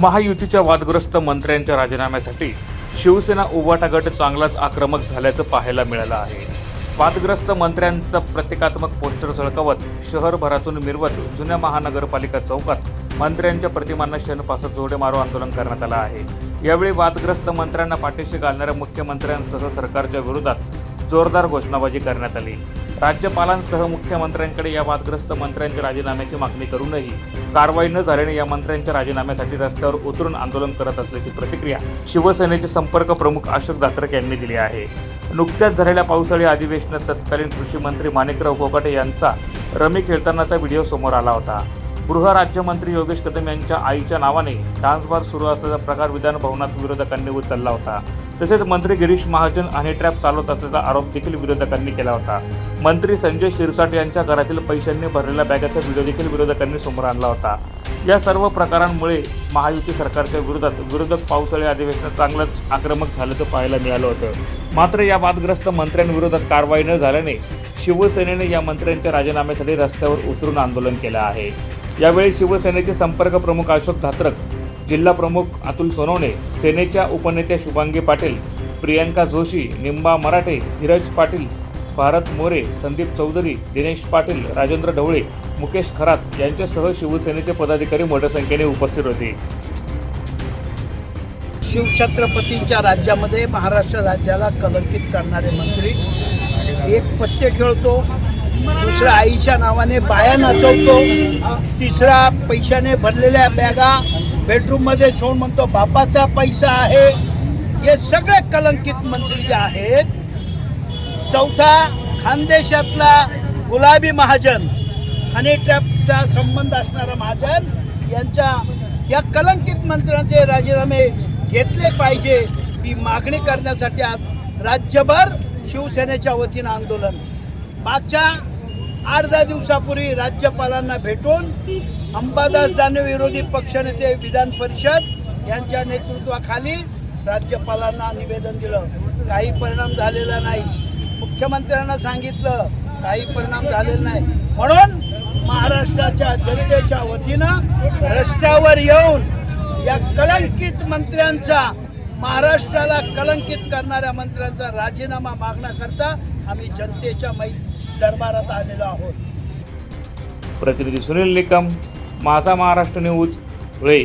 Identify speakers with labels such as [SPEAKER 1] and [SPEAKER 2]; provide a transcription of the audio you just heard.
[SPEAKER 1] महायुतीच्या वादग्रस्त मंत्र्यांच्या राजीनाम्यासाठी शिवसेना उभाटा गट चांगलाच आक्रमक झाल्याचं पाहायला मिळालं आहे. वादग्रस्त मंत्र्यांचं प्रतिकात्मक पोस्टर झळकावत शहरभरातून मिरवत जुन्या महानगरपालिका चौकात मंत्र्यांच्या प्रतिमांना क्षणपासत जोडे मारो आंदोलन करण्यात आलं आहे. यावेळी वादग्रस्त मंत्र्यांना पाठीशी घालणाऱ्या मुख्यमंत्र्यांसह सरकारच्या विरोधात जोरदार घोषणाबाजी करण्यात आली. राज्यपालांसह मुख्यमंत्र्यांकडे या वादग्रस्त मंत्र्यांच्या राजीनाम्याची मागणी करूनही कारवाई न झाल्याने या मंत्र्यांच्या राजीनाम्यासाठी रस्त्यावर उतरून आंदोलन करत असल्याची प्रतिक्रिया शिवसेनेचे संपर्क प्रमुख अशोक दात्रक यांनी दिली आहे. नुकत्याच झालेल्या पावसाळी अधिवेशनात तत्कालीन कृषी मंत्री माणिकराव कोकाटे यांचा रमी खेळतानाचा व्हिडिओ समोर आला होता. गृहराज्यमंत्री योगेश कदम यांच्या आईच्या नावाने डान्स बार सुरू असल्याचा प्रकार विधान भवनात विरोधकांनी उचलला होता. तसेच मंत्री गिरीश महाजन हनी ट्रॅप चालवत असल्याचा आरोप देखील विरोधकांनी केला होता. मंत्री संजय शिरसाट यांच्या घरातील पैशांनी भरलेल्या बॅगाचा व्हिडिओ देखील विरोधकांनी समोर आणला होता. या सर्व प्रकारांमुळे महायुती सरकारच्या विरोधात विरोधक पावसाळी अधिवेशनात चांगलंच आक्रमक झाल्याचं पाहायला मिळालं होतं. मात्र या वादग्रस्त मंत्र्यांविरोधात कारवाई न झाल्याने शिवसेनेने या मंत्र्यांच्या राजीनाम्यासाठी रस्त्यावर उतरून आंदोलन केलं आहे. यावेळी शिवसेनेचे संपर्क प्रमुख अशोक धात्रक जिल्हा प्रमुख अतुल सोनवणे सेनेच्या उपनेत्या शुभांगी पाटील प्रियांका जोशी निंबा मराठे धीरज पाटील भारत मोरे संदीप चौधरी दिनेश पाटील राजेंद्र ढवळे मुकेश खरात यांच्यासह शिवसेनेचे पदाधिकारी मोठ्या संख्येने उपस्थित होते.
[SPEAKER 2] शिवछत्रपतींच्या राज्यामध्ये महाराष्ट्र राज्याला कलंकित करणारे मंत्री. एक पत्ते खेळतो दुसरा आईच्या नावाने बाया नाचवतो. तिसरा पैशाने भरलेल्या बॅगा बेडरूममध्ये ठेवून म्हणतो बापाचा पैसा आहे. हे सगळे कलंकित मंत्री जे आहेत चौथा खानदेशातला गुलाबी महाजन हनी ट्रॅपचा संबंध असणारा महाजन यांच्या या कलंकित मंत्र्यांचे राजीनामे घेतले पाहिजे ही मागणी करण्यासाठी आज राज्यभर शिवसेनेच्या वतीनं आंदोलन. मागच्या आठ दहा दिवसापूर्वी राज्यपालांना भेटून अंबादास दानवे विरोधी पक्षनेते विधान परिषद यांच्या नेतृत्वाखाली राज्यपालांना निवेदन दिलं. काही परिणाम झालेला नाही. मुख्यमंत्र्यांना सांगितलं काही परिणाम झालेला नाही. म्हणून महाराष्ट्राच्या जनतेच्या वतीनं रस्त्यावर येऊन या कलंकित मंत्र्यांचा महाराष्ट्राला कलंकित करणाऱ्या मंत्र्यांचा राजीनामा मागण्याकरता आम्ही जनतेच्या मै दरबारात आलेलो आहोत.
[SPEAKER 1] प्रतिनिधी सुनील निकम माझा महाराष्ट्र न्यूज धुळे.